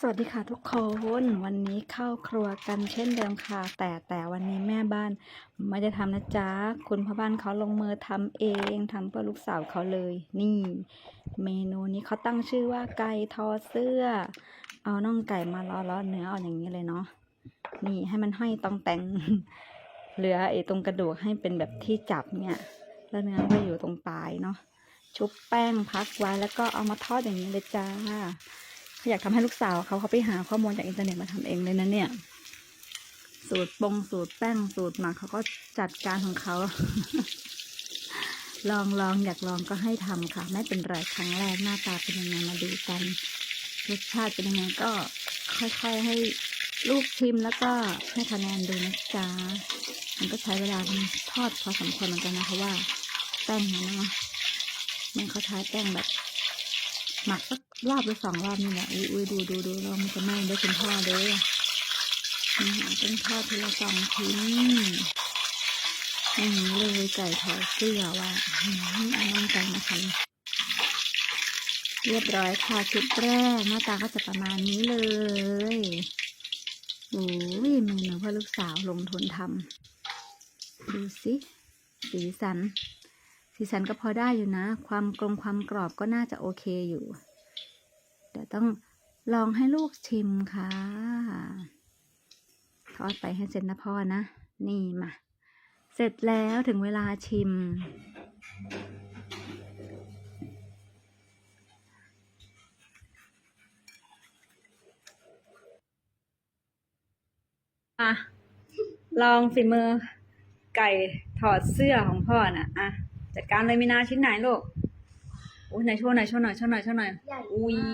สวัสดีค่ะทุกคนวันนี้เข้าครัวกันเช่นเดิมค่ะ แต่แต่วันนี้แม่บ้านไม่ได้ทำนะจ๊ะ คุณพ่อบ้านเขาลงมือทำเองทำเพื่อลูกสาวเขาเลย นี่ เมนูนี้เขาตั้งชื่อว่าไก่ทอเสื้อ เอาน่องไก่มาล้อล้อเนื้อเอาอย่างนี้เลยเนาะนี่ให้มันห้อยตองแต่งเหลือไอ้ตรงกระดูกให้เป็นแบบที่จับเนี่ยแล้วเนื้อก็อยู่ตรงปลายเนาะชุบแป้งพักไว้แล้วก็เอามาทอดอย่างนี้เลยจ้า อยากทำให้ลูกสาวเขาเขาไปหาข้อมูลจากอินเทอร์เน็ตมาทำเองเลยนะเนี่ย สูตรปงสูตรแป้งสูตรหมักเขาก็จัดการของเขา ลองลองอยากลองก็ให้ทำค่ะ ไม่เป็นไรครั้งแรกหน้าตาเป็นยังไงมาดูกันรสชาติเป็นยังไงก็ค่อยๆให้ลูกชิมแล้วก็ให้คะแนนดูนะจ๊ะมันก็ใช้เวลาทอดพอสมควรเหมือนกันนะเพราะว่าแป้งเนี่ยเนาะมันเขาใช้แป้งแบบ หมักสักรอบหรือสองรอบนี่แหละอุ้ยดูดูดูเรามันจะไหม้ด้วยคุณพ่อเลยนี่ค่ะต้องทอดทีละสองชิ้นอย่างนี้เลยไก่ทอดเสื้อว่าอืมเอาน้ำไก่มาทำเรียบร้อยค่ะชุดแรกหน้าตาก็จะประมาณนี้เลยโอ้ยเมนูเพื่อลูกสาวลงทุนทำดูสิสีสัน สีสันก็พอได้อยู่นะ ความกลมความกรอบก็น่าจะโอเคอยู่แต่ต้องลองให้ลูกชิมค่ะ ทอดไปให้เสร็จนะพ่อนะ นี่มา เสร็จแล้วถึงเวลาชิม อะ ลองฝีมือไก่ถอดเสื้อของพ่อน่ะ อะ จัดการเลยมีนาชิ้นไหนลูกอุ้ยไหนโชว์หน่อยโชว์หน่อยโชว์หน่อยโชว์หน่อยใหญ่อุ้ยมา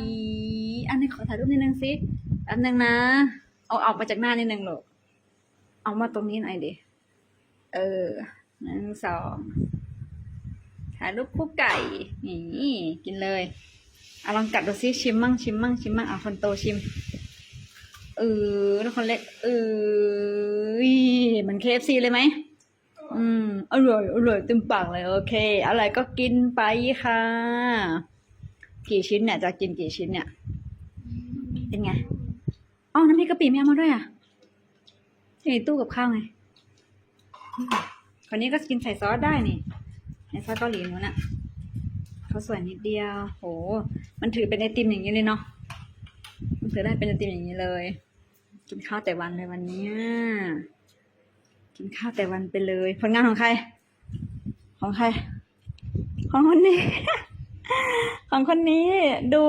กอันนี้ขอถ่ายรูปนิดนึงสิแป๊บนึงนะ เอาออกมาจากหน้านิดนึงลูกเอามาตรงนี้หน่อยดิเออหนึ่งสองถ่ายรูปคู่ไก่นี่กินเลยเอาลองกัดดูซิชิมมั่งชิมมั่งชิมมั่งเอาคนโตชิม เออแล้วคนเล็กเออเหมันเคฟซีเลยไหม อืม อร่อยอร่อยเต็มปากเลยโอเค อะไรก็กินไปค่ะ กี่ชิ้นเนี่ย จะกินกี่ชิ้นเนี่ย เป็นไงอ๋อน้ำพริกกะปิไม่เอามาด้วยอะที่ในตู้กับข้าวไงอืมคนนี้ก็กินใส่ซอสได้นี่ในซอสเกาหลีนู้นอะเขาสวยนิดเดียว โห มันถือเป็นไอติมอย่างนี้เลยเนาะมันถือได้เป็นไอติมอย่างนี้เลย กินข้าวแต่วันเลยวันเนี้ย กินข้าวแต่วันไปเลย ผลงานของใคร ของใคร ของคนนี้ ของคนนี้ดู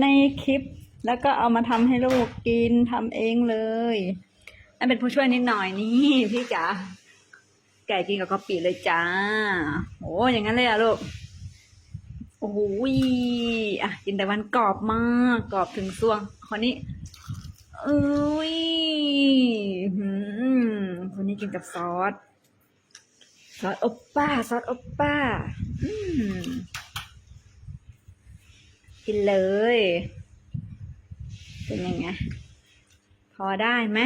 ในคลิป แล้วก็เอามาทำให้ลูกกินทำเองเลยนั่นเป็นผู้ช่วยนิดหน่อยนี่พี่จ๋าไก่กินกับกะปิเลยจ้าโอ้อย่างนั้นเลยอะลูกโอ้โหอะกินแต่วันกรอบมาก กรอบถึงซวงคนนี้ เอ้ยหืมคนนี้กินกับซอส ซอสอบป้า ซอสอบป้าอืมกินเลย เป็นยังไง พอได้ไหม